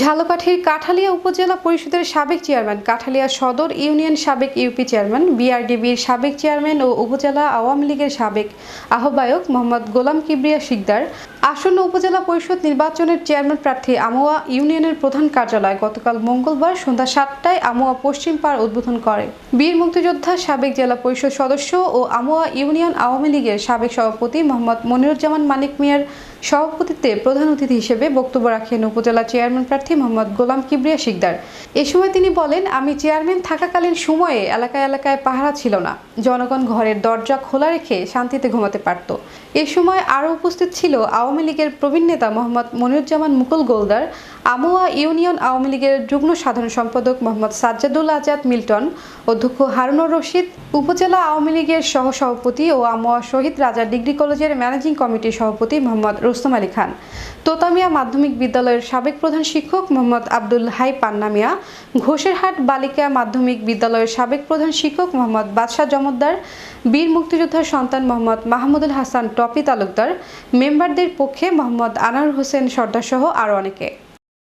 ঝালকাঠির কাঠালিয়া উপজেলা পরিষদের সাবেক চেয়ারম্যান, কাঠালিয়া সদর ইউনিয়ন সাবেক ইউপি চেয়ারম্যান, বিআরডিবির সাবেক চেয়ারম্যান ও উপজেলা আওয়ামী লীগের সাবেক আহ্বায়ক মোহাম্মদ গোলাম কিবরিয়া শিকদার, আসন্ন উপজেলা পরিষদ নির্বাচনের চেয়ারম্যান প্রার্থী আমোয়া ইউনিয়নের প্রধান কার্যালয় গতকাল মঙ্গলবার সন্ধ্যা সাতটায় আমোয়া পশ্চিম পাড় উদ্বোধন করে। বীর মুক্তিযোদ্ধা সাবেক জেলা পরিষদ সদস্য ও আমোয়া ইউনিয়ন আওয়ামী লীগের সাবেক সভাপতি মোহাম্মদ মনিরুজ্জামান মানিক মিয়ার সভাপতিত্বে প্রধান অতিথি হিসেবে বক্তব্য রাখেন উপজেলা চেয়ারম্যান প্রার্থী মোহাম্মদ গোলাম কিবরিয়া শিকদার। এ সময় তিনি বলেন, আমি চেয়ারম্যান থাকাকালীন সময়ে এলাকায় এলাকায় পাহারা ছিল না। জনগণ ঘরের দরজা খোলা রেখে শান্তিতে ঘুমাতে পারত। এ সময় আরও উপস্থিত ছিল আওয়ামী লীগের প্রবীণ নেতা মোহাম্মদ মনিরুজ্জামান মুকুল গোলদার, আমোয়া ইউনিয়ন আওয়ামী লীগের যুগ্ম সাধারণ সম্পাদক মোহাম্মদ সাজ্জাদুল আজাদ মিল্টন, অধ্যক্ষ হারুনুর রশিদ, উপজেলা আওয়ামী লীগের সহ সভাপতি ও আমোয়া শহীদ রাজা ডিগ্রি কলেজের ম্যানেজিং কমিটির সভাপতি মোহাম্মদ রুস্তম আলী খান। তোতামিয়া মাধ্যমিক বিদ্যালয়ের সাবেক প্রধান শিক্ষক মোহাম্মদ আব্দুল হাই পান্নামিয়া, ঘোষেরহাট বালিকা মাধ্যমিক বিদ্যালয়ের সাবেক প্রধান শিক্ষক মোহাম্মদ বাদশাহ জমদ্দার, বীর মুক্তিযোদ্ধার সন্তান মোহাম্মদ মাহমুদুল হাসান টপি তালুকদার, মেম্বারদের পক্ষে মোহাম্মদ আনার হোসেন সর্দার সহ আরও অনেকে।